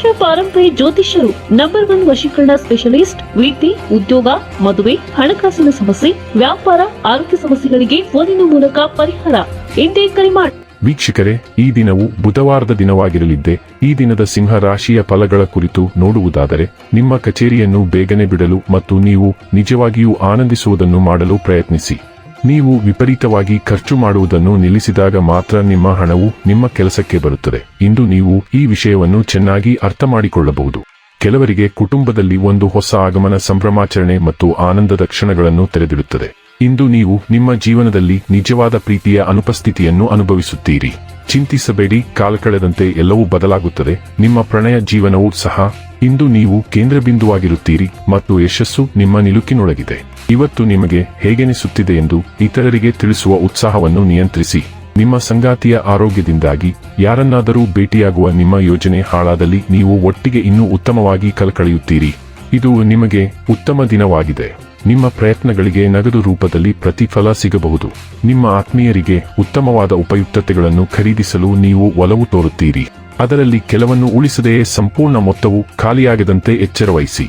ವಂಶ ಪಾರಂಪರ್ಯ ಜ್ಯೋತಿಷ್ಯರು ನಂಬರ್ ಒನ್ ವಶೀಕರಣ ಸ್ಪೆಷಲಿಸ್ಟ್ ವೃತ್ತಿ ಉದ್ಯೋಗ, ಮದುವೆ, ಹಣಕಾಸಿನ ಸಮಸ್ಯೆ, ವ್ಯಾಪಾರ, ಆರೋಗ್ಯ ಸಮಸ್ಯೆಗಳಿಗೆ ಫೋನಿನ ಮೂಲಕ ಪರಿಹಾರ. ಎಂದೇ ಕರೆ ಮಾಡಿ ವೀಕ್ಷಕರೇ, ಈ ದಿನವು ಬುಧವಾರದ ದಿನವಾಗಿರಲಿದ್ದೆ. ಈ ದಿನದ ಸಿಂಹ ರಾಶಿಯ ಫಲಗಳ ಕುರಿತು ನೋಡುವುದಾದರೆ, ನಿಮ್ಮ ಕಚೇರಿಯನ್ನು ಬೇಗನೆ ಬಿಡಲು ಮತ್ತು ನೀವು ನಿಜವಾಗಿಯೂ ಆನಂದಿಸುವುದನ್ನು ಮಾಡಲು ಪ್ರಯತ್ನಿಸಿ. ನೀವು ವಿಪರೀತವಾಗಿ ಖರ್ಚು ಮಾಡುವುದನ್ನು ನಿಲ್ಲಿಸಿದಾಗ ಮಾತ್ರ ನಿಮ್ಮ ಹಣವು ನಿಮ್ಮ ಕೆಲಸಕ್ಕೆ ಬರುತ್ತದೆ. ಇಂದು ನೀವು ಈ ವಿಷಯವನ್ನು ಚೆನ್ನಾಗಿ ಅರ್ಥ ಮಾಡಿಕೊಳ್ಳಬಹುದು ಕೆಲವರಿಗೆ ಕುಟುಂಬದಲ್ಲಿ ಒಂದು ಹೊಸ ಆಗಮನ ಸಂಭ್ರಮಾಚರಣೆ ಮತ್ತು ಆನಂದದ ಕ್ಷಣಗಳನ್ನು ತೆರೆದಿಡುತ್ತದೆ. ಇಂದು ನೀವು ನಿಮ್ಮ ಜೀವನದಲ್ಲಿ ನಿಜವಾದ ಪ್ರೀತಿಯ ಅನುಪಸ್ಥಿತಿಯನ್ನು ಅನುಭವಿಸುತ್ತೀರಿ. ಚಿಂತಿಸಬೇಡಿ, ಕಾಲ ಕಳೆದಂತೆ ಎಲ್ಲವೂ ಬದಲಾಗುತ್ತದೆ. ನಿಮ್ಮ ಪ್ರಣಯ ಜೀವನವೂ ಸಹ ಇಂದು ನೀವು ಕೇಂದ್ರಬಿಂದುವಾಗಿರುತ್ತೀರಿ ಮತ್ತು ಯಶಸ್ಸು ನಿಮ್ಮ ನಿಲುಕಿನೊಳಗಿದೆ. ಇವತ್ತು ನಿಮಗೆ ಹೇಗೆನಿಸುತ್ತಿದೆ ಎಂದು ಇತರರಿಗೆ ತಿಳಿಸುವ ಉತ್ಸಾಹವನ್ನು ನಿಯಂತ್ರಿಸಿ. ನಿಮ್ಮ ಸಂಗಾತಿಯ ಆರೋಗ್ಯದಿಂದಾಗಿ ಯಾರನ್ನಾದರೂ ಭೇಟಿಯಾಗುವ ನಿಮ್ಮ ಯೋಜನೆ ಹಾಳಾದಲ್ಲಿ ನೀವು ಒಟ್ಟಿಗೆ ಇನ್ನೂ ಉತ್ತಮವಾಗಿ ಕಲಕಳೆಯುತ್ತೀರಿ. ಇದು ನಿಮಗೆ ಉತ್ತಮ ದಿನವಾಗಿದೆ. ನಿಮ್ಮ ಪ್ರಯತ್ನಗಳಿಗೆ ನಗದು ರೂಪದಲ್ಲಿ ಪ್ರತಿಫಲ ಸಿಗಬಹುದು. ನಿಮ್ಮ ಆತ್ಮೀಯರಿಗೆ ಉತ್ತಮವಾದ ಉಪಯುಕ್ತತೆಗಳನ್ನು ಖರೀದಿಸಲು ನೀವು ಒಲವು ತೋರುತ್ತೀರಿ. ಅದರಲ್ಲಿ ಕೆಲವನ್ನು ಉಳಿಸದೆಯೇ ಸಂಪೂರ್ಣ ಮೊತ್ತವು ಖಾಲಿಯಾಗದಂತೆ ಎಚ್ಚರವಹಿಸಿ.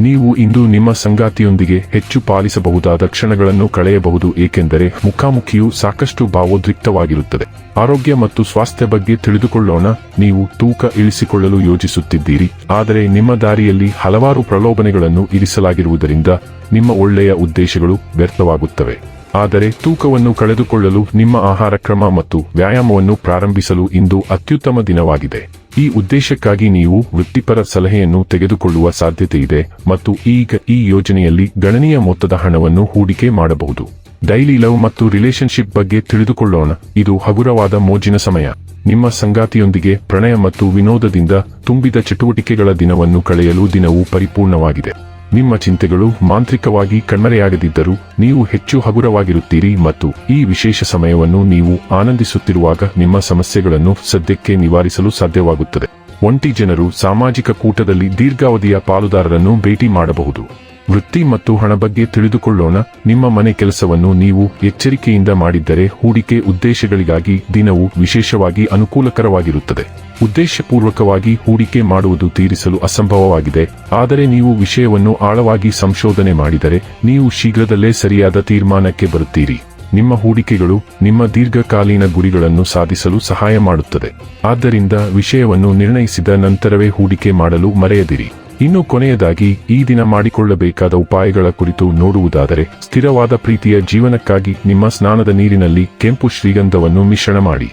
ನೀವು ಇಂದು ನಿಮ್ಮ ಸಂಗಾತಿಯೊಂದಿಗೆ ಹೆಚ್ಚು ಪಾಲಿಸಬಹುದಾದ ಕ್ಷಣಗಳನ್ನು ಕಳೆಯಬಹುದು ಏಕೆಂದರೆ ಮುಖಾಮುಖಿಯು ಸಾಕಷ್ಟು ಭಾವೋದ್ರಿಕ್ತವಾಗಿರುತ್ತದೆ. ಆರೋಗ್ಯ ಮತ್ತು ಸ್ವಾಸ್ಥ್ಯ ಬಗ್ಗೆ ತಿಳಿದುಕೊಳ್ಳೋಣ, ನೀವು ತೂಕ ಇಳಿಸಿಕೊಳ್ಳಲು ಯೋಜಿಸುತ್ತಿದ್ದೀರಿ, ಆದರೆ ನಿಮ್ಮ ದಾರಿಯಲ್ಲಿ ಹಲವಾರು ಪ್ರಲೋಭನೆಗಳನ್ನು ಇರಿಸಲಾಗಿರುವುದರಿಂದ ನಿಮ್ಮ ಒಳ್ಳೆಯ ಉದ್ದೇಶಗಳು ವ್ಯರ್ಥವಾಗುತ್ತವೆ. ಆದರೆ ತೂಕವನ್ನು ಕಳೆದುಕೊಳ್ಳಲು ನಿಮ್ಮ ಆಹಾರ ಕ್ರಮ ಮತ್ತು ವ್ಯಾಯಾಮವನ್ನು ಪ್ರಾರಂಭಿಸಲು ಇಂದು ಅತ್ಯುತ್ತಮ ದಿನವಾಗಿದೆ. ಈ ಉದ್ದೇಶಕ್ಕಾಗಿ ನೀವು ವೃತ್ತಿಪರ ಸಲಹೆಯನ್ನು ತೆಗೆದುಕೊಳ್ಳುವ ಸಾಧ್ಯತೆಯಿದೆ ಮತ್ತು ಈಗ ಈ ಯೋಜನೆಯಲ್ಲಿ ಗಣನೀಯ ಮೊತ್ತದ ಹಣವನ್ನು ಹೂಡಿಕೆ ಮಾಡಬಹುದು. ಡೈಲಿ ಲವ್ ಮತ್ತು ರಿಲೇಶನ್ಶಿಪ್ ಬಗ್ಗೆ ತಿಳಿದುಕೊಳ್ಳೋಣ. ಇದು ಹಗುರವಾದ ಮೋಜಿನ ಸಮಯ. ನಿಮ್ಮ ಸಂಗಾತಿಯೊಂದಿಗೆ ಪ್ರಣಯ ಮತ್ತು ವಿನೋದದಿಂದ ತುಂಬಿದ ಚಟುವಟಿಕೆಗಳ ದಿನವನ್ನು ಕಳೆಯಲು ದಿನವು ಪರಿಪೂರ್ಣವಾಗಿದೆ. ನಿಮ್ಮ ಚಿಂತೆಗಳು ಮಾಂತ್ರಿಕವಾಗಿ ಕಣ್ಮರೆಯಾಗದಿದ್ದರೂ ನೀವು ಹೆಚ್ಚು ಹಗುರವಾಗಿರುತ್ತೀರಿ ಮತ್ತು ಈ ವಿಶೇಷ ಸಮಯವನ್ನು ನೀವು ಆನಂದಿಸುತ್ತಿರುವಾಗ ನಿಮ್ಮ ಸಮಸ್ಯೆಗಳನ್ನು ಸದ್ಯಕ್ಕೆ ನಿವಾರಿಸಲು ಸಾಧ್ಯವಾಗುತ್ತದೆ. ಒಂಟಿ ಜನರು ಸಾಮಾಜಿಕ ಕೂಟದಲ್ಲಿ ದೀರ್ಘಾವಧಿಯ ಪಾಲುದಾರರನ್ನು ಭೇಟಿ ಮಾಡಬಹುದು. ವೃತ್ತಿ ಮತ್ತು ಹಣ ಬಗ್ಗೆ ತಿಳಿದುಕೊಳ್ಳೋಣ. ನಿಮ್ಮ ಮನೆ ಕೆಲಸವನ್ನು ನೀವು ಎಚ್ಚರಿಕೆಯಿಂದ ಮಾಡಿದ್ದರೆ ಹೂಡಿಕೆ ಉದ್ದೇಶಗಳಿಗಾಗಿ ದಿನವು ವಿಶೇಷವಾಗಿ ಅನುಕೂಲಕರವಾಗಿರುತ್ತದೆ. ಉದ್ದೇಶಪೂರ್ವಕವಾಗಿ ಹೂಡಿಕೆ ಮಾಡುವುದು ತೀರಿಸಲು ಅಸಂಭವವಾಗಿದೆ. ಆದರೆ ನೀವು ವಿಷಯವನ್ನು ಆಳವಾಗಿ ಸಂಶೋಧನೆ ಮಾಡಿದರೆ ನೀವು ಶೀಘ್ರದಲ್ಲೇ ಸರಿಯಾದ ತೀರ್ಮಾನಕ್ಕೆ ಬರುತ್ತೀರಿ. ನಿಮ್ಮ ಹೂಡಿಕೆಗಳು ನಿಮ್ಮ ದೀರ್ಘಕಾಲೀನ ಗುರಿಗಳನ್ನು ಸಾಧಿಸಲು ಸಹಾಯ ಮಾಡುತ್ತದೆ. ಆದ್ದರಿಂದ ವಿಷಯವನ್ನು ನಿರ್ಣಯಿಸಿದ ನಂತರವೇ ಹೂಡಿಕೆ ಮಾಡಲು ಮರೆಯದಿರಿ. ಇನ್ನು ಕೊನೆಯದಾಗಿ, ಈ ದಿನ ಮಾಡಿಕೊಳ್ಳಬೇಕಾದ ಉಪಾಯಗಳ ಕುರಿತು ನೋಡುವುದಾದರೆ, ಸ್ಥಿರವಾದ ಪ್ರೀತಿಯ ಜೀವನಕ್ಕಾಗಿ ನಿಮ್ಮ ಸ್ನಾನದ ನೀರಿನಲ್ಲಿ ಕೆಂಪು ಶ್ರೀಗಂಧವನ್ನು ಮಿಶ್ರಣ ಮಾಡಿ.